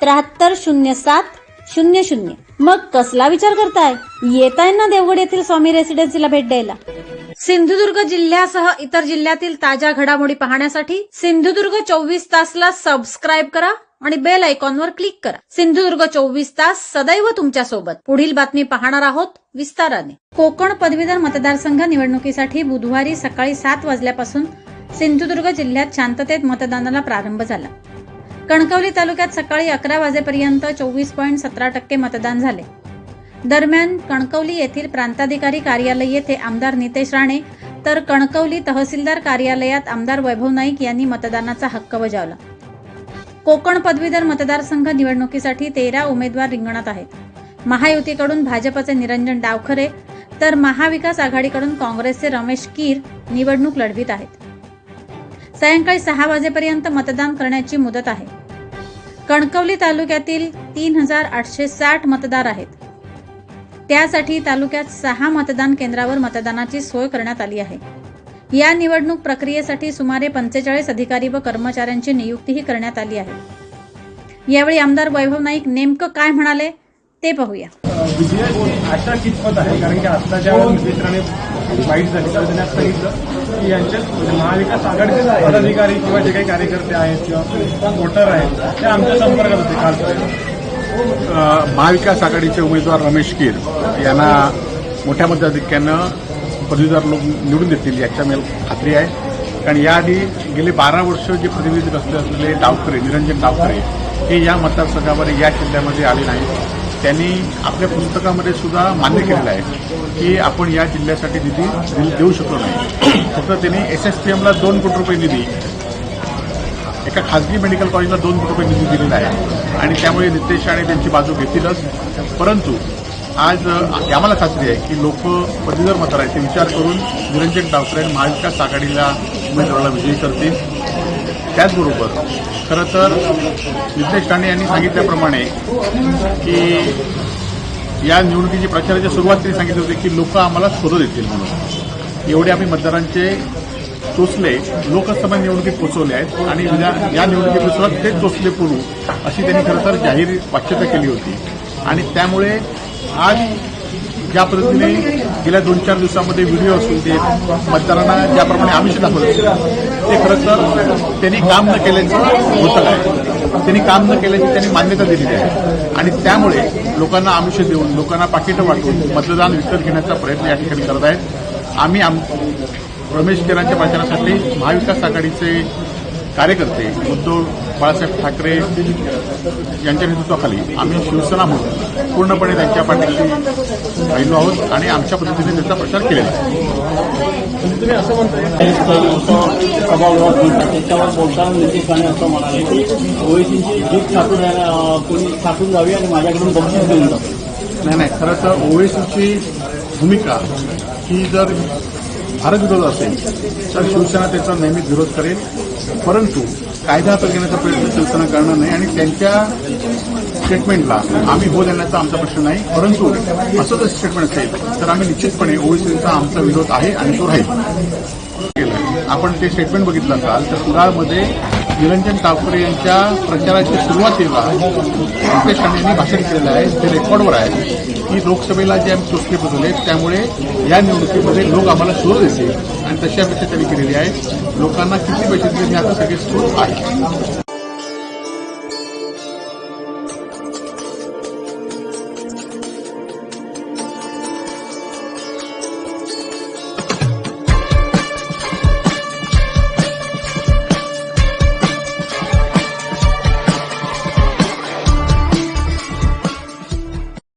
त्र्याहत्तर शून्य सात शून्य शून्य. मग कसला विचार करताय? येताय ना देवगड येथील स्वामी रेसिडेन्सीला भेट द्यायला. सिंधुदुर्ग जिल्ह्यासह इतर जिल्ह्यातील ताज्या घडामोडी पाहण्यासाठी सिंधुदुर्ग चोवीस तासला सबस्क्राईब करा आणि बेल आयकॉनवर क्लिक करा. सिंधुदुर्ग चोवीस तास सदैव तुमच्यासोबत पुढील बातमी पाहणार आहोत विस्ताराने. कोकण पदवीधर मतदारसंघ निवडणुकीसाठी बुधवारी सकाळी सात वाजल्यापासून सिंधुदुर्ग जिल्ह्यात शांततेत मतदानाला प्रारंभ झाला. कणकवली तालुक्यात सकाळी अकरा वाजेपर्यंत चोवीस पॉईंट सतरा टक्के मतदान झाले. दरम्यान कणकवली येथील प्रांताधिकारी कार्यालय येथे आमदार नितेश राणे तर कणकवली तहसीलदार कार्यालयात आमदार वैभव नाईक यांनी मतदानाचा हक्क बजावला. कोकण पदवीधर मतदारसंघ निवडणुकीसाठी तेरा उमेदवार रिंगणात आहेत. महायुतीकडून भाजपचे निरंजन डावखरे तर महाविकास आघाडीकडून काँग्रेसचे रमेश कीर निवडणूक लढवित आहेत. सायंकाळी सहा वाजेपर्यंत मतदान करण्याची मुदत आहे. कणकवली तालुक्यातील तीन हजार आठशे साठ मतदार आहेत. त्यासाठी तालुक्यात सहा मतदान केंद्रावर मतदानाची सोय करण्यात आली आहे. या निवडणूक प्रक्रियेसाठी सुमारे पंचेचाळीस अधिकारी व कर्मचाऱ्यांची नियुक्तीही करण्यात आली आहे. यावेळी आमदार वैभव नाईक नेमकं काय म्हणाले ते पाहूया. विजय आशा कितपत आहे? कारण की आत्ताच्या मित्राने वाईट झाली तर त्यांनी सांगितलं की यांच्या म्हणजे महाविकास आघाडीचे पदाधिकारी किंवा जे काही कार्यकर्ते आहेत किंवा वोटर आहेत ते आमच्या संपर्कात होते काल. महाविकास आघाडीचे उमेदवार रमेश कीर यांना मोठ्या मताधिक्यानं पदवीधर लोक निवडून देतील याच्या मला खात्री आहे. कारण याआधी गेले बारा वर्ष जे प्रतिनिधी असले असलेले डावकरे निरंजन डावकरे हे या मतदारसंघामध्ये या जिल्ह्यामध्ये आले नाहीत. त्यांनी आपल्या पुस्तकामध्ये सुद्धा मान्य केलेलं आहे की आपण या जिल्ह्यासाठी निधी देऊ शकलो नाही. फक्त त्यांनी एस एस पी एमला दोन कोटी रुपये निधी एका खासगी मेडिकल कॉलेजला दोन कोटी रुपये निधी दिलेला आहे. आणि त्यामुळे नितेश राणे त्यांची बाजू घेतीलच. परंतु आज आम्हाला खात्री आहे की लोक पदवीधर मतदार आहेत ते विचार करून निरंजन डावकरे महाविकास आघाडीला उमेदवाराला विजयी करतील. त्याचबरोबर खरं तर नितेश राणे यांनी सांगितल्याप्रमाणे की या निवडणुकीची प्रचाराच्या सुरुवात त्यांनी सांगितली होती की लोक आम्हाला शोधत येतील म्हणून. एवढे आम्ही मतदारांचे चोचले लोकसभा निवडणुकीत पोचवले आहेत आणि उद्या या निवडणुकीपासून तेच चोचले पुरू अशी त्यांनी खरं तर जाहीर वाच्यता केली होती. आणि त्यामुळे आज ज्या पद्धतीने गेल्या दोन चार दिवसामध्ये व्हिडिओ असू ते मतदारांना ज्याप्रमाणे आमिष दाखवलं ते खरं तर त्यांनी काम न केल्याचं होतं आहे त्यांनी काम न केल्याची त्यांनी मान्यता दिलेली आहे. आणि त्यामुळे लोकांना आमिष देऊन लोकांना पाकिटं वाटून मतदान विकत घेण्याचा प्रयत्न या ठिकाणी करत आहेत. आम्ही आम रमेश केरांच्या प्रचारासाठी महाविकास आघाडीचे कार्यकर्ते उद्धव बाळासाहेब ठाकरे यांच्या नेतृत्वाखाली आम्ही शिवसेना म्हणून पूर्णपणे त्यांच्या पाठीशी राहिलो आहोत आणि आमच्या पद्धतीने त्याचा प्रचार केलेला आहे. म्हणजे तुम्ही असं म्हणताय त्याच्यावर बोलताना नितीश राणे असं म्हणाले की ओएसीची जीप छाटून अं, कोणी छाटून जावी आणि माझ्याकडून बक्षीस देऊन जावं नाही नाही खरं तर ओवेसीची भूमिका ही जर भारत विरोध असेल तर शिवसेना त्याचा नेहमीच विरोध करेल. परंतु कायदा हातात घेण्याचा प्रयत्न शिवसेना करणार नाही आणि त्यांच्या स्टेटमेंटला आम्ही हो देण्याचा आमचा प्रश्न नाही परंतु असं जर स्टेटमेंट असेल तर आम्ही निश्चितपणे ओबीसीचा आमचा विरोध आहे आणि तो राहील. आपण ते स्टेटमेंट बघितलं असाल तर कुडाळमध्ये निरंजन टावकरे यांच्या प्रचाराच्या सुरुवातीला नितेश राणे यांनी भाषण केलेलं आहे ते रेकॉर्डवर आहे. की लोकसभेला जे आम्ही चोचले बदलले त्यामुळे या निवडणुकीमध्ये लोक आम्हाला सुरू देतील. आणि तशी अपेक्षा त्यांनी केलेली आहे. लोकांना किती पैसे दिले हे आता सगळे स्रोत आहे.